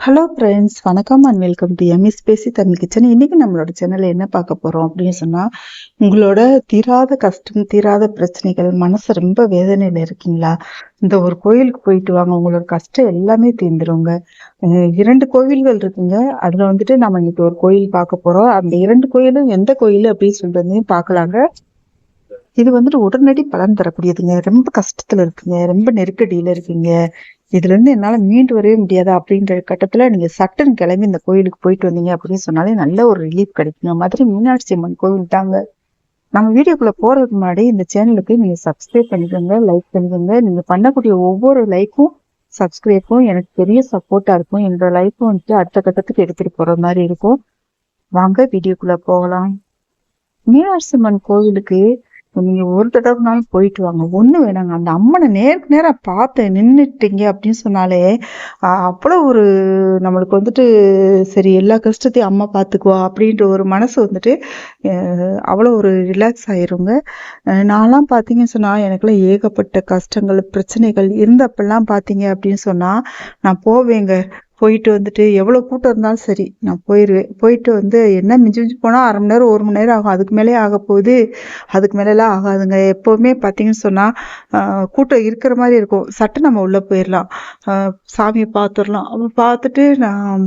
Hello friends வணக்கம் and welcome to எம்இஸ் பேசி தமிழ் கிச்சன் இன்றைக்கி நம்மளோட சேனலில் என்ன பார்க்க போகிறோம் அப்படின்னு சொன்னால் உங்களோட தீராத கஷ்டம் தீராத பிரச்சனைகள் மனசு ரொம்ப வேதனையில் இருக்கீங்களா? இந்த ஒரு கோயிலுக்கு போயிட்டு வாங்க உங்களோட கஷ்டம் எல்லாமே தீர்ந்துருங்க. இரண்டு கோவில்கள் இருக்குங்க. அதில் வந்துட்டு நம்ம இன்னைக்கு ஒரு கோயில் பார்க்க போகிறோம் அந்த இரண்டு கோயிலும் எந்த கோயில் அப்படின்னு சொல்றதையும் பார்க்கலாங்க. இது வந்துட்டு உடனடி பலன் தரக்கூடியதுங்க. ரொம்ப கஷ்டத்தில் இருக்குங்க. ரொம்ப நெருக்கடியில் இருக்கீங்க. இதுலேருந்து என்னால் மீண்டு வரவே முடியாதா அப்படின்ற கட்டத்தில் நீங்கள் சட்டன் கிளம்பி இந்த கோயிலுக்கு போயிட்டு வந்தீங்க அப்படின்னு சொன்னாலே நல்ல ஒரு ரிலீஃப் கிடைக்குங்க மதுரை மீனாட்சி அம்மன் கோவில் தாங்க. நம்ம வீடியோக்குள்ளே போகிறதுக்கு முன்னாடி இந்த சேனலுக்கு நீங்கள் சப்ஸ்கிரைப் பண்ணிக்கோங்க லைக் பண்ணிக்கோங்க. நீங்கள் பண்ணக்கூடிய ஒவ்வொரு லைக்கும் சப்ஸ்கிரைப்பும் எனக்கு பெரிய சப்போர்ட்டாக இருக்கும். என்னோட லைஃப்பும் வந்துட்டு அடுத்த கட்டத்துக்கு எடுத்துகிட்டு போகிற மாதிரி இருக்கும். வாங்க வீடியோக்குள்ளே போகலாம். மீனாட்சி அம்மன் கோவிலுக்கு நீங்க ஒரு தடவைனாலும் போயிட்டு வாங்க. ஒண்ணு வேணாங்க. அந்த அம்மனை நேருக்கு நேரா பார்த்து நின்னுட்டீங்க அப்படின்னு சொன்னாலே அவ்வளோ அவ்வளவு ஒரு நம்மளுக்கு வந்துட்டு சரி எல்லா கஷ்டத்தையும் அம்மா பார்த்துக்குவா அப்படின்ற ஒரு மனசு வந்துட்டு அவ்வளோ ஒரு ரிலாக்ஸ் ஆயிருங்க. நான்லாம் பார்த்தீங்கன்னு சொன்னால் எனக்குலாம் ஏகப்பட்ட கஷ்டங்கள் பிரச்சனைகள் இருந்தப்பெல்லாம் பார்த்தீங்க அப்படின்னு சொன்னால் நான் போவேங்க. போயிட்டு வந்துட்டு எவ்வளோ கூட்டம் இருந்தாலும் சரி நான் போயிடுவேன் போயிட்டு வந்து என்ன மிஞ்சி மிஞ்சி போனால் அரை மணி நேரம் ஒரு மணி நேரம் ஆகும். அதுக்கு மேலே ஆக போகுது. அதுக்கு மேலேலாம் ஆகாதுங்க. எப்போவுமே பார்த்தீங்கன்னு சொன்னால் கூட்டம் இருக்கிற மாதிரி இருக்கும். சட்டு நம்ம உள்ளே போயிடலாம் சாமியை பார்த்துடலாம் அப்போ பார்த்துட்டு நான்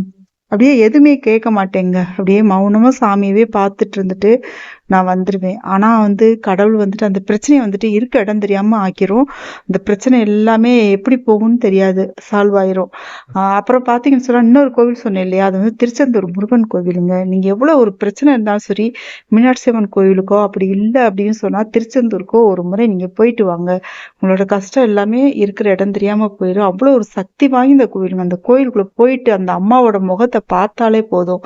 அப்படியே எதுவுமே கேட்க மாட்டேங்க. அப்படியே மௌனமாக சாமியவே பார்த்துட்டு இருந்துட்டு நான் வந்துடுவேன் ஆனால் வந்து கடவுள் வந்துட்டு அந்த பிரச்சனையை வந்துட்டு இருக்க இடம் தெரியாமல் ஆக்கிரும். அந்த பிரச்சனை எல்லாமே எப்படி போகும்னு தெரியாது. சால்வ் ஆயிரும். அப்புறம் பார்த்தீங்கன்னு சொன்னால் இன்னொரு கோவில் சொன்னேன் இல்லையா? அது வந்து திருச்செந்தூர் முருகன் கோவிலுங்க. நீங்கள் எவ்வளோ ஒரு பிரச்சனை இருந்தாலும் சரி மீனாட்சி அம்மன் கோவிலுக்கோ அப்படி இல்லை அப்படின்னு சொன்னால் திருச்செந்தூருக்கோ ஒரு முறை நீங்கள் போயிட்டு வாங்க. உங்களோட கஷ்டம் எல்லாமே இருக்கிற இடம் தெரியாமல் போயிடும் அவ்வளோ ஒரு சக்தி வாய்ந்த கோவிலுங்க. அந்த கோயிலுக்குள்ளே போயிட்டு அந்த அம்மாவோட முகத்தை பார்த்தாலே போதும்.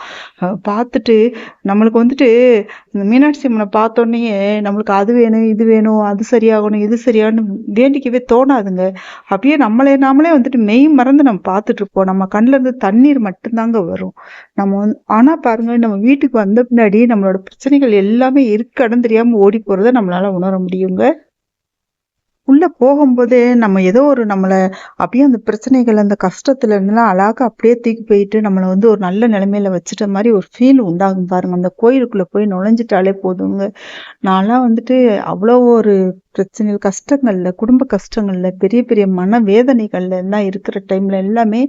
பார்த்துட்டு நம்மளுக்கு வந்துட்டு இந்த மீனாட்சி அம்மனை பார்த்தோன்னே நம்மளுக்கு அது வேணும் இது வேணும் அது சரியாகணும் இது சரியாகணும் வேண்டிக்கவே தோணாதுங்க. அப்படியே நம்மளே நாமளே வந்துட்டு மெய் மறந்து நம்ம பார்த்துட்டு இருப்போம். நம்ம கண்ணுல இருந்து தண்ணீர் மட்டும்தாங்க வரும். நம்ம வந்து ஆனா பாருங்க நம்ம வீட்டுக்கு வந்த பின்னாடி நம்மளோட பிரச்சனைகள் எல்லாமே இருக்கடன்னு தெரியாமல் தெரியாம ஓடி போறதை நம்மளால உணர முடியுங்க. உள்ளே போகும்போதே நம்ம ஏதோ ஒரு நம்மளை அப்படியே அந்த பிரச்சனைகள் அந்த கஷ்டத்துல இருந்தெல்லாம் அழகா அப்படியே தூக்கி போயிட்டு நம்மளை வந்து ஒரு நல்ல நிலைமையில வச்சுட்ட மாதிரி ஒரு ஃபீல் உண்டாகும் பாருங்க. அந்த கோயிலுக்குள்ளே போய் நுழைஞ்சிட்டாலே போதுங்க. நான்லாம் வந்துட்டு அவ்வளோ ஒரு பிரச்சனைகள் கஷ்டங்கள்ல குடும்ப கஷ்டங்கள்ல பெரிய பெரிய மன வேதனைகள்ல எல்லாம் இருக்கிற டைம்ல எல்லாமே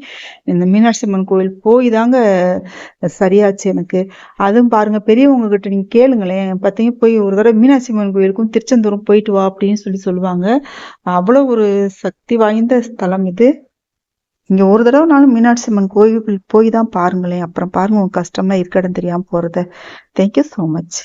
இந்த மீனாட்சி அம்மன் கோயில் போய் தாங்க சரியாச்சு எனக்கு. அதுவும் பாருங்க பெரியவங்க கிட்ட நீங்க கேளுங்களேன். பார்த்தீங்க போய் ஒரு தடவை மீனாட்சி அம்மன் கோயிலுக்கும் திருச்செந்தூரும் போயிட்டு வா அப்படின்னு சொல்லி சொல்லுவாங்க. அவ்வளோ ஒரு சக்தி வாய்ந்த ஸ்தலம் இது. இங்க ஒரு தடவைனாலும் மீனாட்சி அம்மன் கோயிலுக்கு போய் தான் பாருங்களேன். அப்புறம் பாருங்க உங்க கஷ்டம்லாம் இருக்க தெரியாமல் தெரியாம போறத. Thank you so much